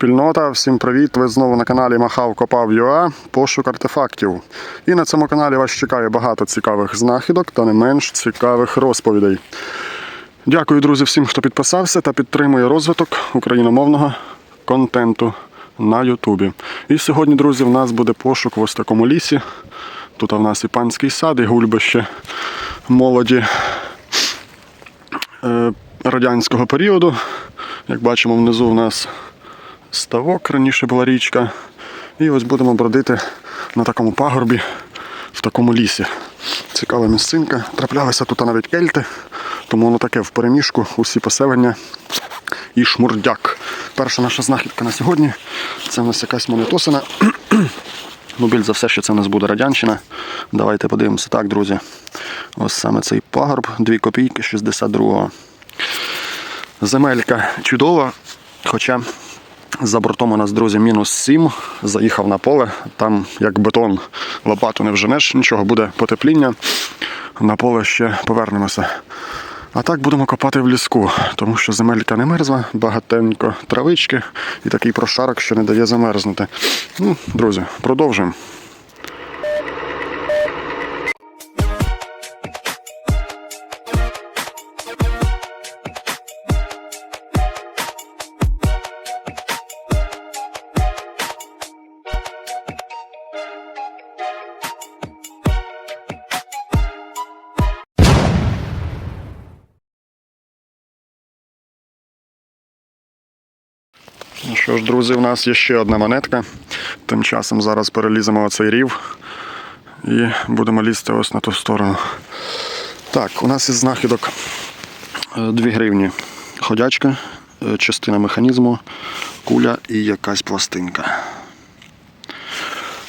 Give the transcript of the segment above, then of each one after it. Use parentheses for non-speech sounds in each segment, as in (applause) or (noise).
спільнота, всім привіт! Ви знову на каналі Махав Копав ЮА пошук артефактів. І на цьому каналі вас чекає багато цікавих знахідок та не менш цікавих розповідей. Дякую, друзі, всім, хто підписався та підтримує розвиток україномовного контенту на Ютубі. І сьогодні, друзі, в нас буде пошук в ось такому лісі. Тут в нас і панський сад, і гульбище молоді е, радянського періоду. Як бачимо, внизу у нас ставок, раніше була річка. І ось будемо бродити на такому пагорбі в такому лісі. Цікава місцинка. Траплялися тут навіть кельти, тому воно таке в переміжку, усі поселення і шмурдяк. Перша наша знахідка на сьогодні це в нас якась монетосина. (clears throat) Ну, більш за все, що це в нас буде радянщина. Давайте подивимося. Так, друзі. Ось саме цей пагорб, 2 копійки 62-го. Земелька чудова, хоча за бортом у нас, друзі, мінус 7. Заїхав на поле, там як бетон, лопату не вженеш, нічого, буде потепління. На поле ще повернемося. А так будемо копати в ліску, тому що земелька не мерзла, багатенько травички і такий прошарок, що не дає замерзнути. Ну, друзі, продовжуємо. Що ж, друзі, у нас є ще одна монетка. Тим часом зараз переліземо оцей рів і будемо лізти ось на ту сторону. Так, у нас із знахідок 2 гривні. Ходячка, е, частина механізму, куля і якась пластинка.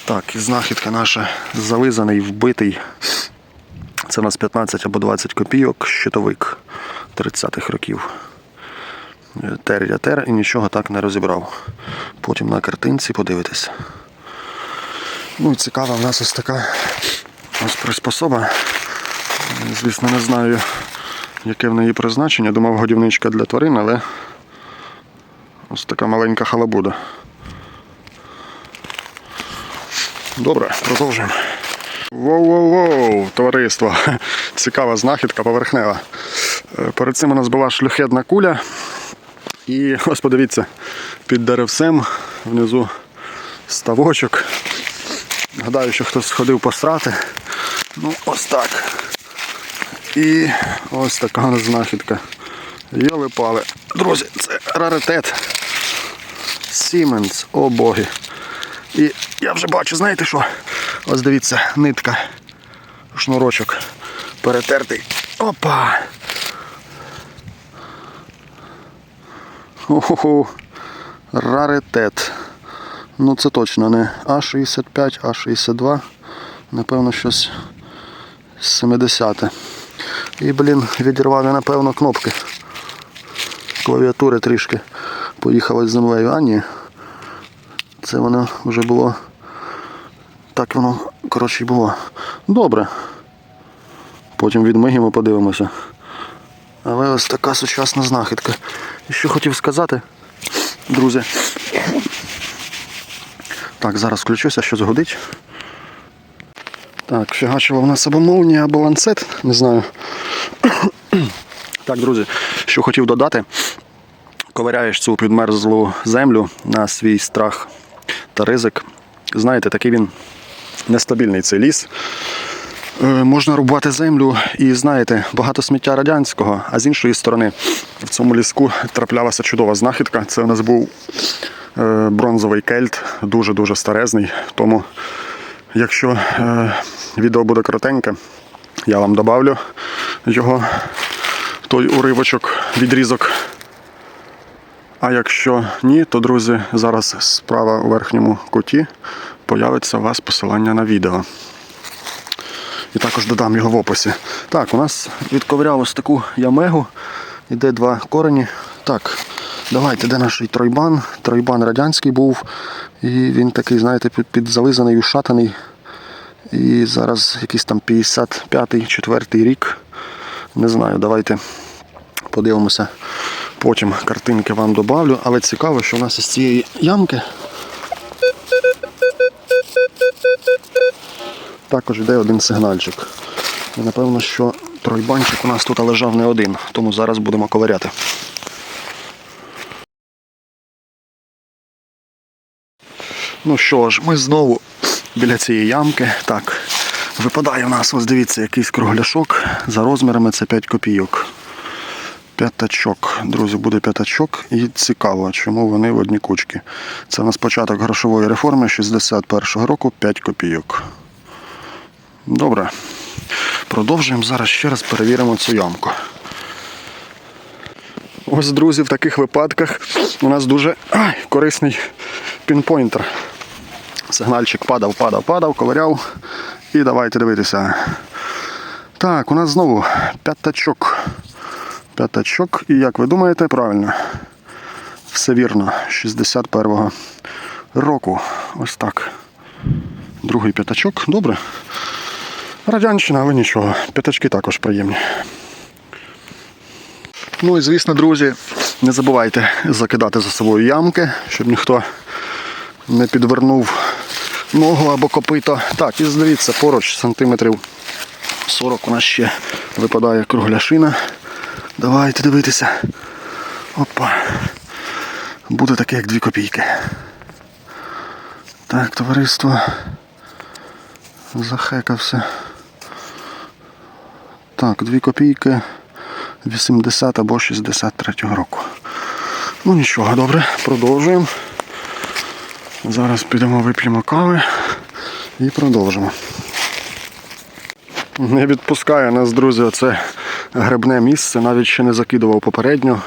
Так, і знахідка наша зализаний, вбитий. Це у нас 15 або 20 копійок, щитовик 30-х років. Тер я і нічого так не розібрав. Потім на картинці подивитись. Ну і цікава в нас ось така ось приспособа. Звісно, не знаю, яке в неї призначення. Думав годівничка для тварин, але ось така маленька халабуда. Добре, продовжуємо. Воу-воу-воу, товариство. Цікава знахідка поверхнева. Е, Перед цим у нас була шлюхедна куля. І ось подивіться, під деревцем внизу ставочок. Гадаю, що хтось сходив посрати. Ну, ось так. І ось така знахідка. Йоли пали. Друзі, це раритет. Siemens, о боги. І я вже бачу, знаєте що? Ось дивіться, нитка, шнурочок перетертий. Опа! Охо, раритет. Ну це точно не А65, А62. Напевно, щось 70. І, блін, відірвав я, напевно, кнопки. Клавіатури трішки поїхали з землею. А ні. Це воно вже було. Так воно, коротше, було. Добре. Потім відмигимо, подивимося. Але ось така сучасна знахідка. І що хотів сказати, друзі. Так, зараз включуся, що згодить. Так, фігачила в нас або молнія, або ланцет, не знаю. Так, друзі, що хотів додати. Ковиряєш цю підмерзлу землю на свій страх та ризик. Знаєте, такий він нестабільний цей ліс. Е, можна рубати землю і знаєте, багато сміття радянського, а з іншої сторони в цьому ліску траплялася чудова знахідка. Це у нас був е, бронзовий кельт, дуже-дуже старезний. Тому, якщо е, відео буде коротеньке, я вам добавлю його той уривочок, відрізок. А якщо ні, то друзі, зараз справа у верхньому куті появиться у вас посилання на відео. І також додам його в описі. Так, у нас відковиряв таку ямегу. Іде два корені. Так, давайте, де наш тройбан? Тройбан радянський був. І він такий, знаєте, підзализаний, ушатаний. І зараз якийсь там 55-й, 4 рік. Не знаю, давайте подивимося Потім картинки вам добавлю, але цікаво, що у нас із цієї ямки також йде один сигнальчик. І напевно, що тройбанчик у нас тут лежав не один, тому зараз будемо ковиряти. Ну що ж, ми знову біля цієї ямки. Так, випадає у нас, ось дивіться, якийсь кругляшок. За розмірами це 5 копійок. П'ятачок. Друзі, буде п'ятачок. І цікаво, чому вони в одній кучці. Це у нас початок грошової реформи 61-го року 5 копійок. Добре. Продовжуємо зараз ще раз перевіримо цю ямку. Ось, друзі, в таких випадках у нас дуже ай, корисний пінпойнтер. Сигнальчик падав, падав, падав, ковиряв. І давайте дивитися. Так, у нас знову п'ятачок. П'ятачок. І як ви думаєте, правильно. Все вірно. 61-го року. Ось так. Другий п'ятачок. Добре. Радянщина, але нічого. П'ятачки також приємні. Ну і звісно, друзі, не забувайте закидати за собою ямки, щоб ніхто не підвернув ногу або копито. Так, і дивіться, поруч сантиметрів 40 у нас ще випадає кругляшина. Давайте дивитися. Опа. Буде таке, як дві копійки. Так, товариство. Захекався. Так, дві копійки 80 або 63 року. Ну нічого, добре, продовжуємо. Зараз підемо вип'ємо кави і продовжимо. Не відпускає нас, друзі, оце грибне місце, навіть ще не закидував попередньо.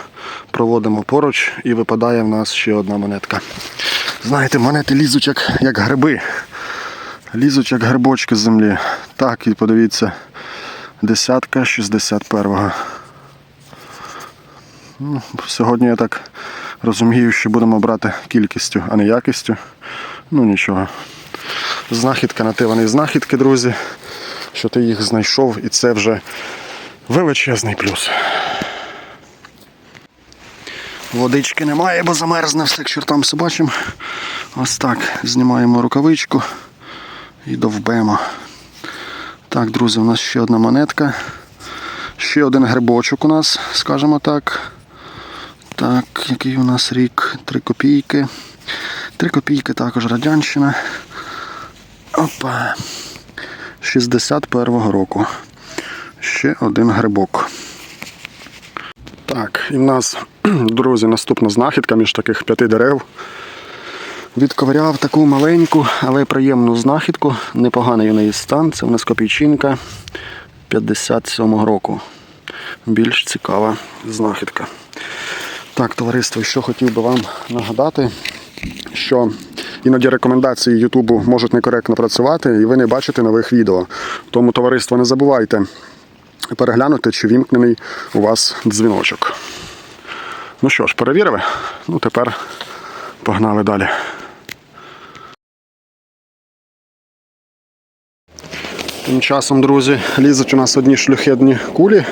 Проводимо поруч і випадає в нас ще одна монетка. Знаєте, монети лізуть як, як гриби. Лізуть як грибочки з землі. Так, і подивіться, десятка 61-го. Ну, сьогодні я так розумію, що будемо брати кількістю, а не якістю. Ну нічого. Знахідка на те вони знахідки, друзі. Що ти їх знайшов, і це вже величезний плюс. Водички немає, бо замерзне все к чортам собачим. Ось так. Знімаємо рукавичку і довбемо. Так, друзі, у нас ще одна монетка. Ще один грибочок у нас, скажімо так. Так, який у нас рік? Три копійки. Три копійки також радянщина. Опа. 61-го року. Ще один грибок. Так, і в нас, (clears throat) друзі, наступна знахідка між таких п'яти дерев. Відковиряв таку маленьку, але приємну знахідку. Непоганий у неї стан. Це в нас копійчинка 57-го року. Більш цікава знахідка. Так, товариство, що хотів би вам нагадати, що іноді рекомендації Ютубу можуть некоректно працювати і ви не бачите нових відео. Тому, товариство, не забувайте переглянути, чи вімкнений у вас дзвіночок. Ну що ж, перевірили? Ну тепер погнали далі. Тим часом, друзі, лізуть у нас одні шлюхедні кулі.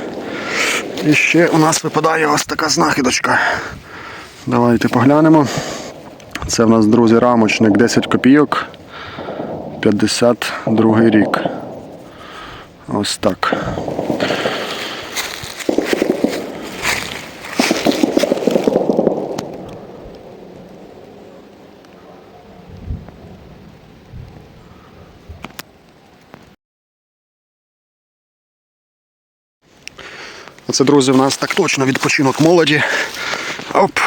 І ще у нас випадає ось така знахідочка. Давайте поглянемо. Це в нас, друзі, рамочник 10 копійок. 52 рік. Ось так. Оце, друзі, в нас так точно відпочинок молоді. Оп!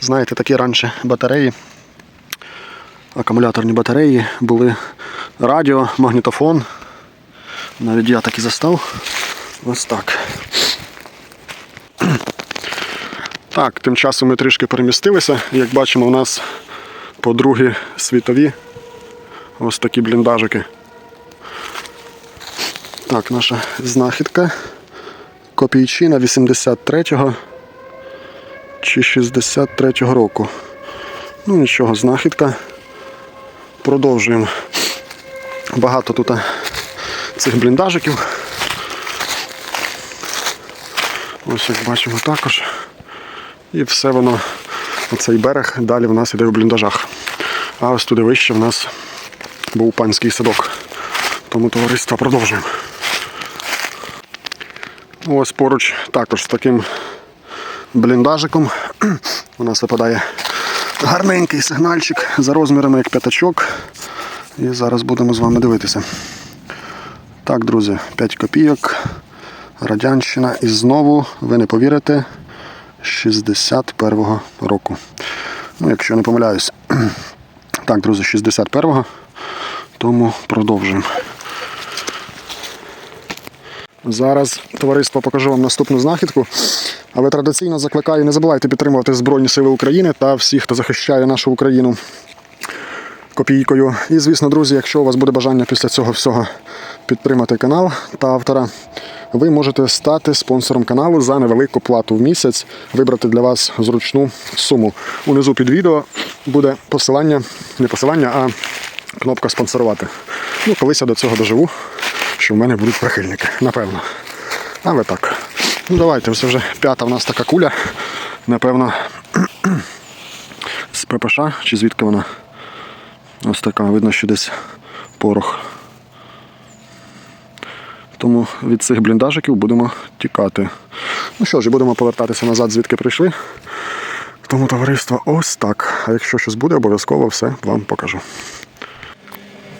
Знаєте, такі раніше батареї, акумуляторні батареї, були радіо, магнітофон. Навіть я так і застав. Ось так. Так, тим часом ми трішки перемістилися. Як бачимо, у нас по другі світові ось такі бліндажики. Так, наша знахідка. Копійчина 83-го чи 63-го року. Ну нічого, знахідка. Продовжуємо. Багато тут цих бліндажиків. Ось як бачимо також І все воно, оцей берег, далі в нас іде в бліндажах. А ось туди вище в нас був панський садок. Тому товариство продовжуємо. Ось поруч також з таким бліндажиком у нас випадає гарненький сигнальчик за розмірами як п'ятачок. І зараз будемо з вами дивитися. Так, друзі, 5 копійок. Радянщина. І знову, ви не повірите, 61-го року. Ну, якщо не помиляюсь. Так, друзі, 61-го. Тому продовжуємо. Зараз, товариство, покажу вам наступну знахідку. Але традиційно закликаю, не забувайте підтримувати Збройні Сили України та всіх, хто захищає нашу Україну копійкою. І, звісно, друзі, якщо у вас буде бажання після цього всього підтримати канал та автора, ви можете стати спонсором каналу за невелику плату в місяць, вибрати для вас зручну суму. Унизу під відео буде посилання, не посилання, а кнопка спонсорувати. Ну, колись я до цього доживу, що в мене будуть прихильники, напевно. Але так. Ну давайте, це вже п'ята в нас така куля. Напевно, з ППШ, чи звідки вона? Ось така, видно, що десь порох. Тому від цих бліндажиків будемо тікати. Ну що ж, будемо повертатися назад, звідки прийшли. Тому товариство ось так. А якщо щось буде, обов'язково все вам покажу.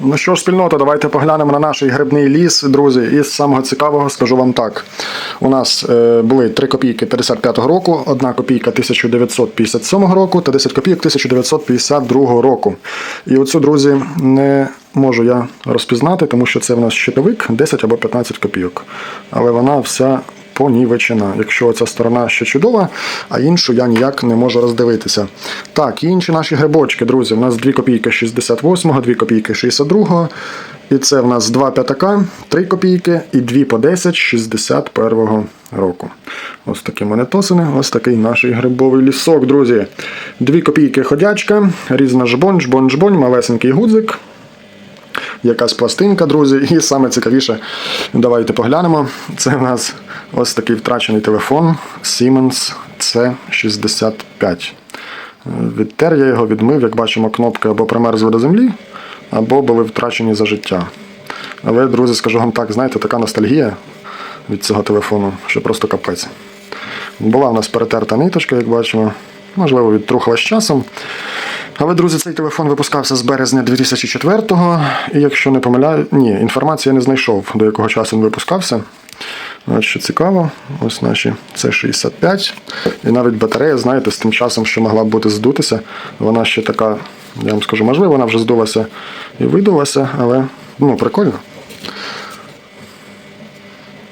Ну що ж, спільнота, давайте поглянемо на наш грибний ліс, друзі. І з самого цікавого скажу вам так. У нас е, були 3 копійки 55-го року, 1 копійка 1957 року та 10 копійок 1952 року. І оцю, друзі, не можу я розпізнати, тому що це в нас щитовик 10 або 15 копійок. Але вона вся понівечена. Якщо ця сторона ще чудова, а іншу я ніяк не можу роздивитися. Так, і інші наші грибочки, друзі. У нас 2 копійки 68-го, 2 копійки 62-го. І це в нас 2 п'ятака, 3 копійки і 2 по 10 61-го року. Ось такі монетосини, ось такий наш грибовий лісок, друзі. 2 копійки ходячка, різна жбонь, жбонь, жбонь, малесенький гудзик якась пластинка, друзі. І саме цікавіше, давайте поглянемо. Це в нас ось такий втрачений телефон Siemens C65. Відтер я його відмив, як бачимо, кнопки або примерзли до землі, або були втрачені за життя. Але, друзі, скажу вам так, знаєте, така ностальгія від цього телефону, що просто капець. Була в нас перетерта ниточка, як бачимо, можливо, відтрухала з часом. Але, друзі, цей телефон випускався з березня 2004-го, і якщо не помиляю, ні, інформації я не знайшов, до якого часу він випускався. Що цікаво, ось наші С65. І навіть батарея, знаєте, з тим часом, що могла б бути здутися, вона ще така, я вам скажу, можливо, вона вже здулася і видулася, але ну, прикольно.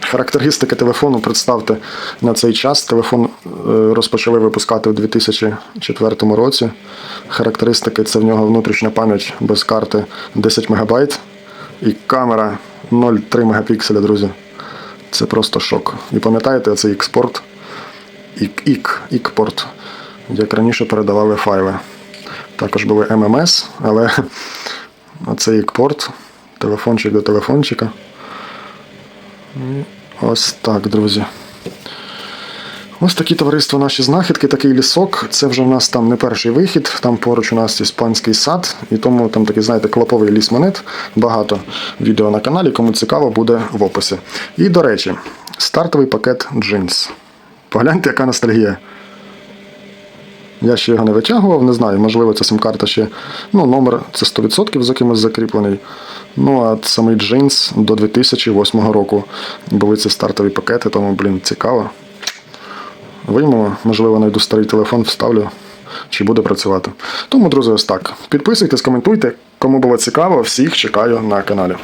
Характеристики телефону, представте, на цей час телефон е, розпочали випускати у 2004 році. Характеристики це в нього внутрішня пам'ять без карти 10 МБ і камера 0,3 мегапікселя, друзі. Це просто шок. І пам'ятаєте це експорт, ік, ік, ікпорт, як раніше передавали файли. Також були ММС, але (laughs) це ікпорт, телефончик до телефончика. Ось так, друзі. Ось такі товариства наші знахідки, такий лісок. Це вже в нас там не перший вихід, там поруч у нас іспанський сад, і тому там такий, знаєте, клоповий ліс монет. Багато відео на каналі, кому цікаво, буде в описі. І, до речі, стартовий пакет джинс. Погляньте, яка ностальгія. Я ще його не витягував, не знаю, можливо, ця сим-карта ще. Ну, номер це 100% за кимось закріплений. Ну, а самий джинс до 2008 року були ці стартові пакети, тому, блін, цікаво. Виймемо, можливо, знайду старий телефон, вставлю, чи буде працювати. Тому, друзі, ось так. Підписуйтесь, коментуйте. Кому було цікаво, всіх чекаю на каналі.